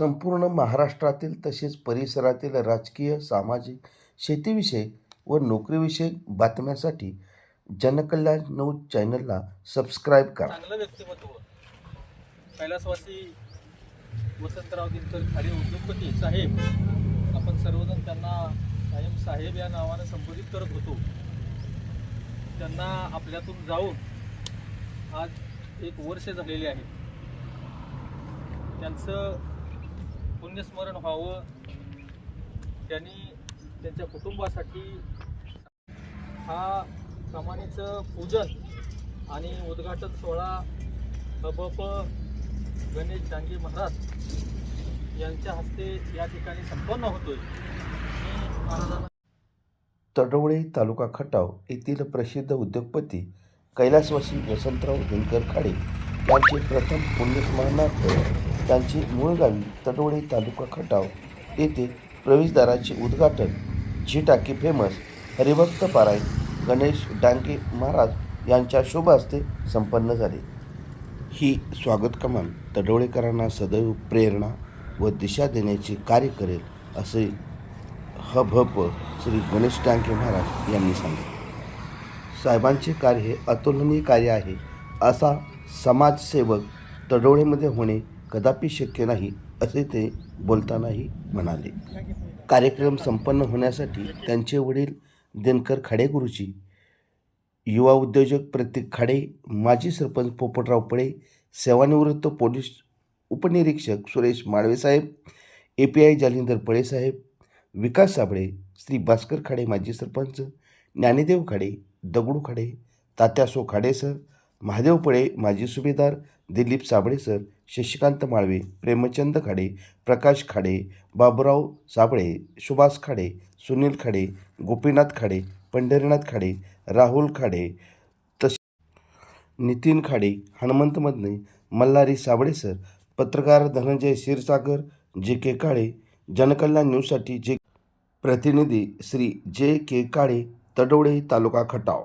संपूर्ण महाराष्ट्रातील तसेच परिसरातील राजकीय सामाजिक शेतीविषयक व नोकरीविषयक बातम्यांसाठी जनकल्याण न्यूज चॅनलला सबस्क्राईब करा. चांगलं व्यक्तिमत्व. कैलासवासी वसंतराव दिनकर खाडे उद्योगपती साहेब आपण सर्वजण त्यांना कायम साहेब या नावानं संबोधित करत होतो. त्यांना आपल्यातून जाऊन आज एक वर्ष झालेले आहे. त्यांचं पुण्यस्मरण व्हावं. त्यांनी त्यांच्या कुटुंबासाठी हा कमानीचं पूजन आणि उद्घाटन सोहळा हबप गणेश डांगे महाराज यांच्या हस्ते या ठिकाणी संपन्न होतोय. मी महाराजांना तडवळे तालुका खटाव येथील प्रसिद्ध उद्योगपती कैलासवासी वसंतराव दिनकर खाडे यांचे प्रथम पुण्यस्मरणार्थ त्यांची मूळ गावी तडोळी तालुका खटाव येथे प्रवेशद्वाराचे उद्घाटन. जी टाकी फेमस हरिभक्त पाराय गणेश डांगे महाराज यांच्या शुभहस्ते संपन्न झाले. ही स्वागत कमान तडवळेकरांना सदैव प्रेरणा व दिशा देण्याचे कार्य करेल असे हभप श्री गणेश डांगे महाराज यांनी सांगितले. साहेबांचे कार्य हे अतुलनीय कार्य आहे असा समाजसेवक तडोळेमध्ये होणे कदापि शक्य नाही असे ते बोलतानाही म्हणाले. कार्यक्रम संपन्न होण्यासाठी त्यांचे वडील दिनकर खाडेगुरुजी युवा उद्योजक प्रतीक खाडे माजी सरपंच पोपटराव पळे सेवानिवृत्त पोलीस उपनिरीक्षक सुरेश माळवेसाहेब ए पी आय जालिंदर पळेसाहेब विकास साबळे श्री भास्कर खाडे माजी सरपंच ज्ञानेदेव खाडे दगडू खाडे तात्यासो खाडे सर महादेव पळे माजी सुभेदार दिलीप साबळे सर शशिकांत माळवे प्रेमचंद खाडे प्रकाश खाडे बाबुराव साबळे सुभाष खाडे सुनील खाडे गोपीनाथ खाडे पंढरीनाथ खाडे राहुल खाडे तसे नितीन खाडे हनुमंत मदने मल्हारी साबळे सर पत्रकार धनंजय क्षीरसागर जे के काळे जनकल्याण न्यूजसाठी जे प्रतिनिधी श्री जे के काळे तडोळे तालुका खटाव.